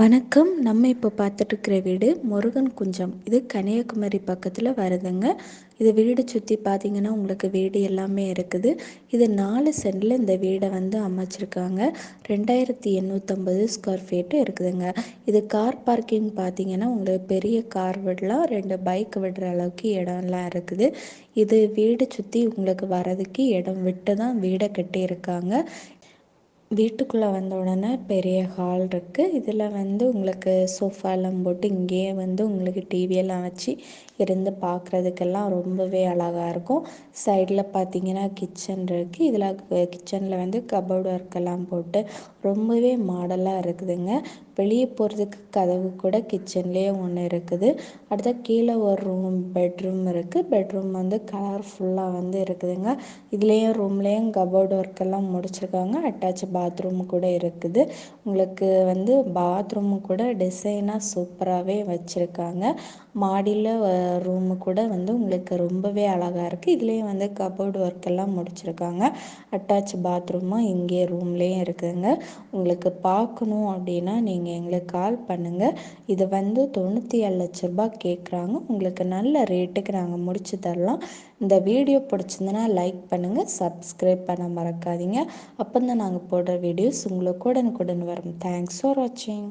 வணக்கம். நம்ம இப்போ பார்த்துட்ருக்கிற வீடு முருகன் குஞ்சம். இது கன்னியாகுமரி பக்கத்தில் வருதுங்க. இது வீடு சுற்றி பார்த்தீங்கன்னா உங்களுக்கு வீடு எல்லாமே இருக்குது. இது நாலு சென்டில் இந்த வீடை வந்து அமைச்சிருக்காங்க. ரெண்டாயிரத்தி எண்ணூற்றம்பது ஸ்கொயர் ஃபீட்டு இருக்குதுங்க. இது கார் பார்க்கிங் பார்த்தீங்கன்னா உங்களுக்கு பெரிய கார் விடலாம். ரெண்டு பைக் விடுற அளவுக்கு இடம்லாம் இருக்குது. இது வீடு சுற்றி உங்களுக்கு வரதுக்கு இடம் விட்டு தான் வீடை கட்டியிருக்காங்க. வீட்டுக்குள்ளே வந்த உடனே பெரிய ஹால் இருக்குது இதில் வந்து உங்களுக்கு சோஃபாலாம் போட்டு இங்கேயே வந்து உங்களுக்கு டிவியெல்லாம் வச்சு இருந்து பார்க்குறதுக்கெல்லாம் ரொம்பவே அழகாக இருக்கும். சைடில் பார்த்தீங்கன்னா கிச்சன் இருக்குது இதில் கிச்சனில் வந்து கபோர்டு ஒர்க்கெல்லாம் போட்டு ரொம்பவே மாடலாக இருக்குதுங்க. வெளியே போகிறதுக்கு கதவு கூட கிச்சன்லேயே ஒன்று இருக்குது. அடுத்த கீழே ஒரு ரூம் பெட்ரூம் இருக்குது பெட்ரூம் வந்து கலர்ஃபுல்லாக வந்து இருக்குதுங்க. இதுலேயும் ரூம்லேயும் கபோர்டு ஒர்க்கெல்லாம் முடிச்சிருக்காங்க. அட்டாச் பாத்ரூம் கூட இருக்குது. உங்களுக்கு வந்து பாத்ரூம் கூட டிசைனாக சூப்பராகவே வச்சுருக்காங்க. மாடியில் ரூமு கூட வந்து உங்களுக்கு ரொம்பவே அழகாக இருக்குது இதுலேயும் வந்து கபோர்டு ஒர்க்கெல்லாம் முடிச்சிருக்காங்க. அட்டாச் பாத்ரூமும் இங்கே ரூம்லேயும் இருக்குதுங்க. உங்களுக்கு பார்க்கணும் அப்படின்னா நீங்கள் நீங்கள் எங்களுக்கு கால் பண்ணுங்கள் இது வந்து தொண்ணூற்றி ஏழு லட்ச ரூபா கேட்குறாங்க உங்களுக்கு நல்ல ரேட்டுக்கு நாங்கள் முடிச்சு தரலாம். இந்த வீடியோ பிடிச்சிருந்தனா லைக் பண்ணுங்கள் சப்ஸ்கிரைப் பண்ண மறக்காதீங்க. அப்போ தான் நாங்கள் போடுற வீடியோஸ் உங்களுக்கு உடனுக்குடன் வரும். தேங்க்ஸ் ஃபார் வாட்சிங்